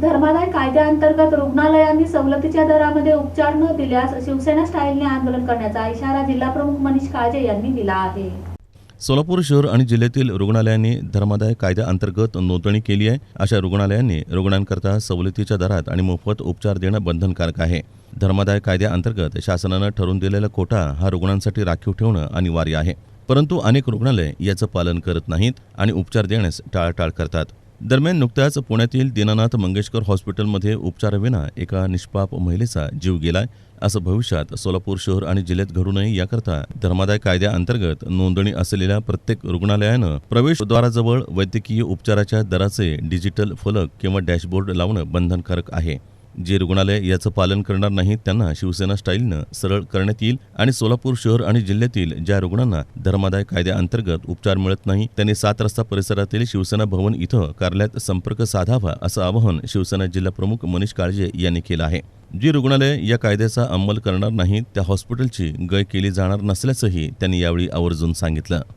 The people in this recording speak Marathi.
धर्मादाय कायद्याअंतर्गत रुग्णालयांनी सवलतीच्या दरामध्ये उपचार न दिल्यास शिवसेना स्टाईलने आंदोलन करण्याचा इशारा जिल्हाप्रमुख मनीष काळजे यांनी दिला आहे. सोलापूर शहर आणि जिल्ह्यातील रुग्णालयांनी धर्मादाय कायद्याअंतर्गत नोंदणी केली आहे. अशा रुग्णालयांनी रुग्णांकरता सवलतीच्या दरात आणि मोफत उपचार देणं बंधनकारक आहे. धर्मादाय कायद्याअंतर्गत शासनानं ठरवून दिलेला कोटा हा रुग्णांसाठी राखीव ठेवणं अनिवार्य आहे. परंतु अनेक रुग्णालय याचं पालन करत नाहीत आणि उपचार देण्यास टाळाटाळ करतात. दरम्यान नुकत्याच पुण्यातील दीनानाथ मंगेशकर हॉस्पिटलमध्ये उपचाराविना एका निष्पाप महिलेचा जीव गेलाय असं भविष्यात सोलापूर शहर आणि जिल्ह्यात घडू नये याकरता धर्मादाय कायद्याअंतर्गत नोंदणी असलेल्या प्रत्येक रुग्णालयानं प्रवेशद्वाराजवळ वैद्यकीय उपचाराच्या दराचे डिजिटल फलक किंवा डॅशबोर्ड लावणं बंधनकारक आहे. जे रुग्णालय याचं पालन करणार नाहीत त्यांना शिवसेना स्टाईलनं सरळ करण्यात येईल आणि सोलापूर शहर आणि जिल्ह्यातील ज्या रुग्णांना धर्मादाय कायद्याअंतर्गत उपचार मिळत नाही त्यांनी सात रस्ता परिसरातील शिवसेना भवन इथं कार्यालयात संपर्क साधावा असं आवाहन शिवसेना जिल्हा प्रमुख मनीष काळजे यांनी केलं आहे. जी रुग्णालय या कायद्याचा अंमल करणार नाहीत त्या हॉस्पिटलची गय केली जाणार नसल्याचंही त्यांनी यावेळी आवर्जून सांगितलं.